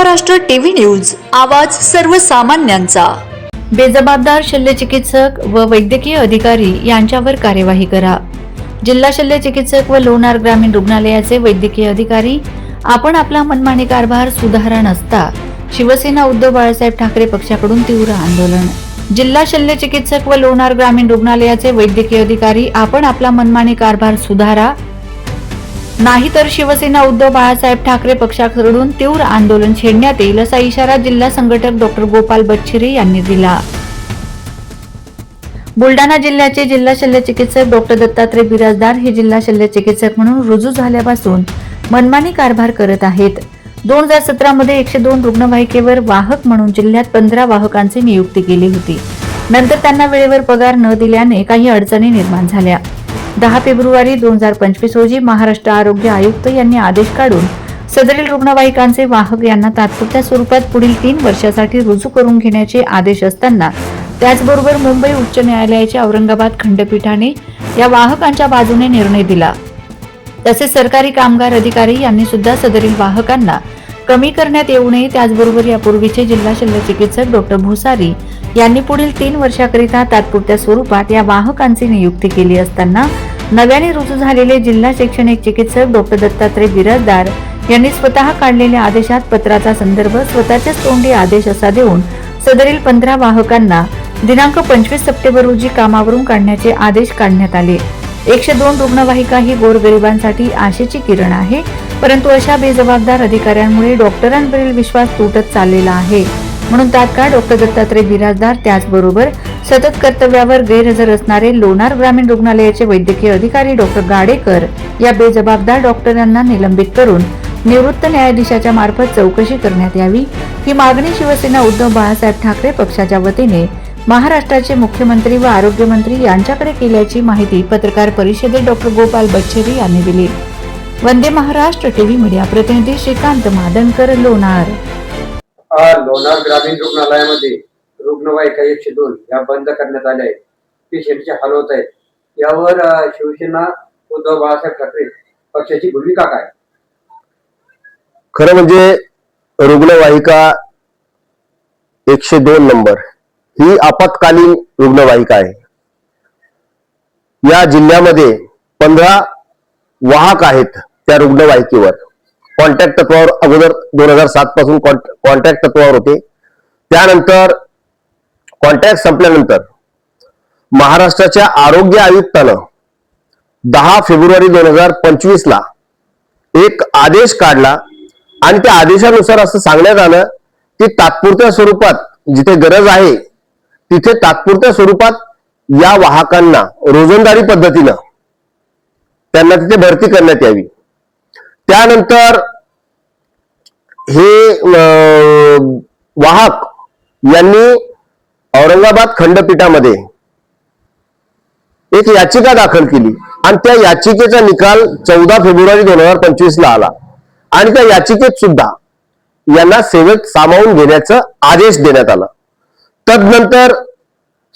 Maharashtra TV news आवाज सर्वसामान्यांचा. बेजबाबदार शल्यचिकित्सक व वैद्यकीय अधिकारी यांच्यावर कार्यवाही करा. जिल्हा शल्यचिकित्सक व लोणार ग्रामीण रुग्णालयाचे वैद्यकीय अधिकारी आपण आपला मनमानी कारभार सुधारा नसता शिवसेना उद्धव बाळासाहेब ठाकरे पक्षाकडून तीव्र आंदोलन. जिल्हा शल्यचिकित्सक व लोणार ग्रामीण रुग्णालयाचे वैद्यकीय अधिकारी आपण आपला मनमानी कारभार सुधारा नाहीतर शिवसेना उद्धव बाळासाहेब ठाकरे पक्षाकडून तीव्र आंदोलन छेडण्यात येईल असा इशारा जिल्हा संघटक डॉक्टर गोपाल बच्छिरे यांनी दिला. बुलढाणा जिल्ह्याचे जिल्हा शल्यचिकित्सक डॉक्टर दत्तात्रय बिराजदार हे जिल्हा शल्यचिकित्सक म्हणून रुजू झाल्यापासून मनमानी कारभार करत आहेत. दोन हजार सतरामध्ये एकशे दोन रुग्णवाहिकेवर वाहक म्हणून जिल्ह्यात पंधरा वाहकांची नियुक्ती केली होती. नंतर त्यांना वेळेवर पगार न दिल्याने काही अडचणी निर्माण झाल्या. दहा फेब्रुवारी दोन हजार पंचवीस रोजी महाराष्ट्र आरोग्य आयुक्त यांनी आदेश काढून सदरील रुग्णवाहिकांचे वाहक यांना तात्पुरत्या स्वरूपात पुढील तीन वर्षासाठी रुजू करून घेण्याचे आदेश असताना त्याचबरोबर मुंबई उच्च न्यायालयाच्या औरंगाबाद खंडपीठाने या वाहकांच्या बाजूने निर्णय दिला. तसेच सरकारी कामगार अधिकारी यांनी सुद्धा सदरील वाहकांना कमी करण्यात येऊ नये त्याचबरोबर यापूर्वीचे जिल्हा शल्य चिकित्सक डॉक्टर भुसारी यांनी पुढील तीन वर्षाकरिता तात्पुरत्या स्वरूपात या वाहकांची नियुक्ती केली असताना नव्याने रुजू झालेले जिल्हा शैक्षणिक चिकित्सक डॉक्टर दत्तात्रय बिराजदार यांनी स्वतः काढलेल्या आदेशात पत्राचा संदर्भ स्वतःच्याच तोंडी आदेश असा देऊन सदरील पंधरा वाहकांना दिनांक पंचवीस सप्टेंबर रोजी कामावरून काढण्याचे आदेश काढण्यात आले. एकशे दोन रुग्णवाहिका ही गोरगरिबांसाठी आशेची किरण आहे परंतु अशा बेजबाबदार अधिकाऱ्यांमुळे डॉक्टरांवरील विश्वास तुटत चाललेला आहे. म्हणून तात्काळ डॉक्टर दत्तात्रय बिराजदार त्याचबरोबर सतत कर्तव्यावर गैरहजर असणारे लोणार ग्रामीण रुग्णालयाचे वैद्यकीय अधिकारी डॉक्टर गाडेकर या बेजबाबदार डॉक्टरांना निलंबित करून निवृत्त न्यायाधीशाच्या मार्फत चौकशी करण्यात यावी ही मागणी शिवसेना उद्धव बाळासाहेब ठाकरे पक्षाच्या वतीने महाराष्ट्राचे मुख्यमंत्री व आरोग्यमंत्री यांच्याकडे केल्याची माहिती पत्रकार परिषदेत डॉक्टर गोपाल बच्छेरी यांनी दिली. वंदे महाराष्ट्र टीव्ही मीडिया प्रतिनिधी श्रीकांत मादनकर लोणार. लोणार ग्रामीण रुग्णालयामध्ये रुग्णवाहिका एकशे दोन या बंद करण्यात आल्या आहेत. पेशंटचे हाल होत आहेत. यावर शिवसेना उद्धव बाळासाहेब ठाकरे पक्षाची भूमिका काय? खरं म्हणजे रुग्णवाहिका एकशे दोन नंबर ही आपत्कालीन रुग्णवाहिका आहे. या जिल्ह्यामध्ये पंधरा वाहक आहेत त्या रुग्णवाहिकेवर. कॉन्टॅक्ट तत्वावर अगोदर दोन हजार सात पासून कॉन्टॅक्ट तत्वावर होते. त्यानंतर कॉन्टॅक्ट संपल्यानंतर महाराष्ट्राच्या आरोग्य आयुक्तानं दहा फेब्रुवारी दोन हजार पंचवीस ला एक आदेश काढला आणि त्या आदेशानुसार असं सांगण्यात आलं की तात्पुरत्या स्वरूपात जिथे गरज आहे तिथे तात्पुरत्या स्वरूपात या वाहकांना रोजंदारी पद्धतीनं त्यांना तिथे भरती करण्यात यावी. त्यानंतर हे अं, वाहक यांनी औरंगाबाद खंडपीठामध्ये एक याचिका दाखल केली आणि त्या याचिकेचा निकाल चौदा फेब्रुवारी दोन हजार पंचवीस ला आला. आणि त्या याचिकेत सुद्धा यांना सेवेत सामावून घेण्याचा आदेश देण्यात आला. तदनंतर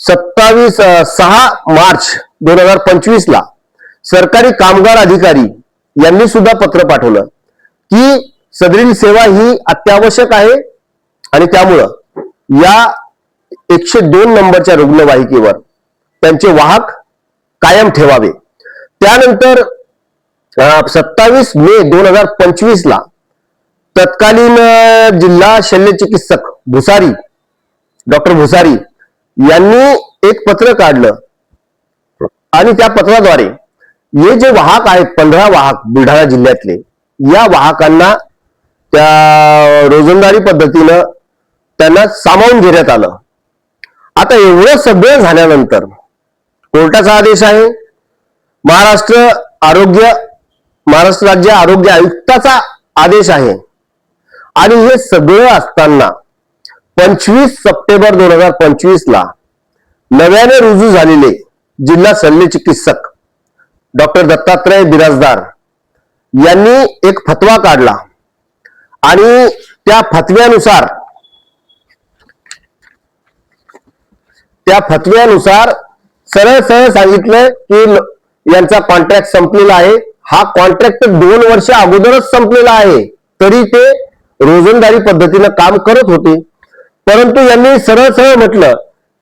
सत्तावीस सहा मार्च दोन हजार पंचवीस ला सरकारी कामगार अधिकारी यांनी सुद्धा पत्र पाठवलं की सदरील सेवा ही अत्यावश्यक आहे आणि त्यामुळं या एकशे दोन नंबरच्या रुग्णवाहिकेवर त्यांचे वाहक कायम ठेवावे. त्यानंतर सत्तावीस मे दोन हजार पंचवीस ला तत्कालीन जिल्हा जिल्हा शल्यचिकित्सक भुसारी डॉक्टर भुसारी यांनी एक पत्र काढलं आणि त्या पत्राद्वारे हे जे वाहक आहेत पंधरा वाहक बुलढाणा जिल्ह्यातले या वाहकांना त्या रोजंदारी पद्धतीनं त्यांना सामावून घेण्यात आलं. आता एवढं सगळं झाल्यानंतर कोर्टाचा आदेश आहे. महाराष्ट्र आरोग्य महाराष्ट्र राज्य आरोग्य आयुक्ताचा आदेश आहे. आणि हे सगळं असताना पंचवीस सप्टेंबर दोन हजार पंचवीस ला नव्याने रुजू झालेले जिल्हा शल्य चिकित्सक डॉक्टर दत्तात्रय बिराजदार यांनी एक फतवा काढला. आणि त्या फतव्यानुसार त्या फतव्यानुसार सरळ सरळ सांगितलं की यांचा कॉन्ट्रॅक्ट संपलेला आहे. हा कॉन्ट्रॅक्ट दोन वर्ष अगोदरच संपलेला आहे. तरी ते रोजंदारी पद्धतीनं काम करत होते. परंतु यांनी सरळ सरळ म्हटलं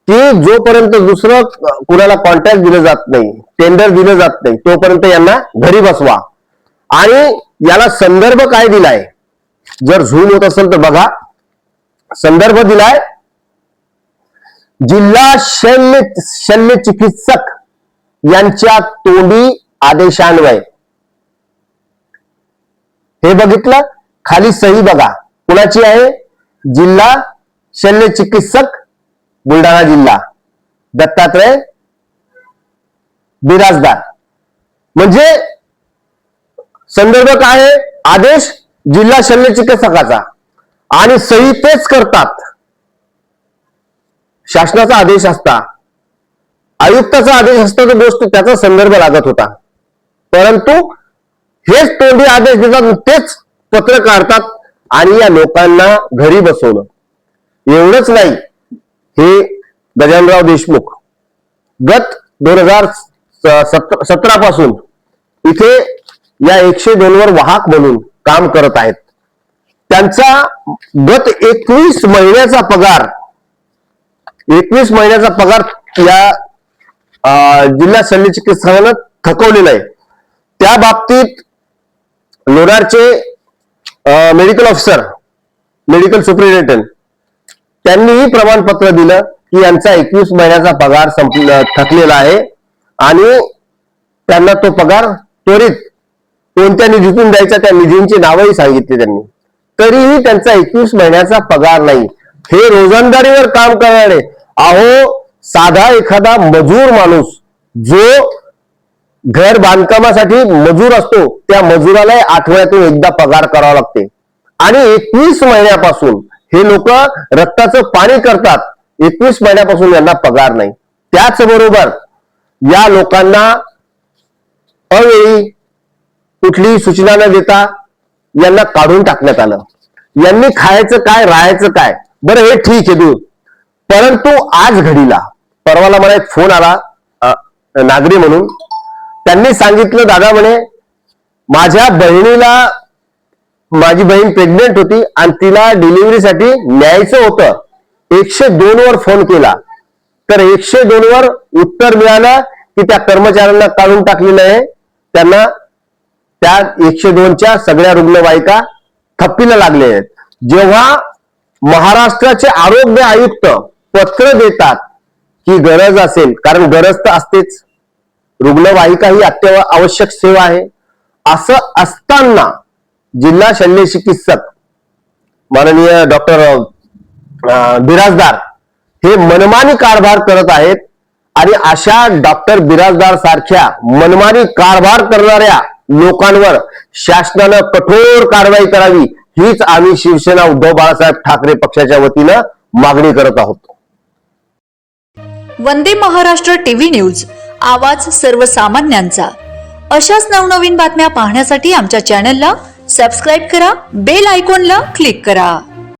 की जोपर्यंत दुसरं कुणाला कॉन्ट्रॅक्ट दिलं जात नाही टेंडर दिलं जात नाही तोपर्यंत यांना घरी बसवा. आणि याला संदर्भ काय दिलाय? जर झूम होत असेल तर बघा. संदर्भ दिलाय. जिल्हा शल्य शल्य चिकित्सक यांच्या तोंडी आदेशान्वये. हे बघितलं? खाली सही बघा. कुणाची आहे? जिल्हा शल्य चिकित्सक बुलढाणा जिल्हा. दत्तात्रय बिराजदार. म्हणजे संदर्भ काय आहे? आदेश जिल्हा शल्य चिकित्सकाचा. आणि सही तेच करतात. शासनाचा आदेश असता. आयुक्ताचा आदेश असता तर गोष्ट त्याचा संदर्भ लागत होता. परंतु हेच तोंडी आदेश देतात तेच पत्र काढतात आणि या लोकांना घरी बसवलं एवढंच नाही हे गजानराव देशमुख गत दोन हजार सतरा पासून इथे या एकशे दोन वर वाहक म्हणून काम करत आहेत. त्यांचा गत एकवीस महिन्याचा पगार एकवीस महिन्याचा पगार या जिल्हा शल्य चिकित्सकानं थकवलेला आहे. त्या बाबतीत लोणारचे मेडिकल ऑफिसर मेडिकल सुप्रिटेंडंट त्यांनीही प्रमाणपत्र दिलं की यांचा एकवीस महिन्याचा पगार संपला थकलेला आहे आणि त्यांना तो पगार त्वरित कोणत्या निधीतून द्यायचा त्या निधींची नावही सांगितली त्यांनी. तरीही त्यांचा एकवीस महिन्याचा पगार नाही. हे रोजंदारीवर काम करणारे अहो साधा एखादा मजूर माणूस जो घर बांधकामासाठी मजूर असतो त्या मजुराला आठवड्यातून एकदा पगार करावा लागते. आणि एकवीस महिन्यापासून हे लोक रक्ताचं पाणी करतात एकवीस महिन्यापासून यांना पगार नाही. त्याचबरोबर या लोकांना अवेळी कुठलीही सूचना न देता यांना काढून टाकण्यात आलं. यांनी खायचं काय राहायचं काय? बरं हे ठीक आहे दूर. परंतु आज घडीला परवाला मला एक फोन आला नागरी म्हणून. त्यांनी सांगितलं दादा म्हणे माझ्या बहिणीला माझी बहीण प्रेग्नेंट होती आणि तिला डिलिव्हरीसाठी न्यायचं होतं. एकशे दोन वर फोन केला. तर एकशे दोन वर उत्तर मिळालं की त्या कर्मचाऱ्यांना काढून टाकलेलं आहे. त्यांना त्या एकशे दोनच्या सगळ्या रुग्णवाहिका थप्पीला लागले आहेत. जेव्हा महाराष्ट्राचे आरोग्य आयुक्त पत्र देतात की गरज असेल कारण गरज तर असतेच रुग्णवाहिका ही अत्य आवश्यक सेवा आहे. असं असताना जिल्हा शल्य चिकित्सक माननीय डॉक्टर बिराजदार हे मनमानी कारभार करत आहेत आणि अशा डॉक्टर बिराजदार सारख्या मनमानी कारभार करणाऱ्या लोकांवर शासनानं कठोर कारवाई करावी हीच आम्ही शिवसेना उद्धव बाळासाहेब ठाकरे पक्षाच्या वतीनं मागणी करत आहोत. वंदे महाराष्ट्र टीव्ही न्यूज आवाज सर्वसामान्यांचा. अशाच नवनवीन बातम्या पाहण्यासाठी आमच्या चॅनलला सबस्क्राईब करा बेल आयकॉनला क्लिक करा.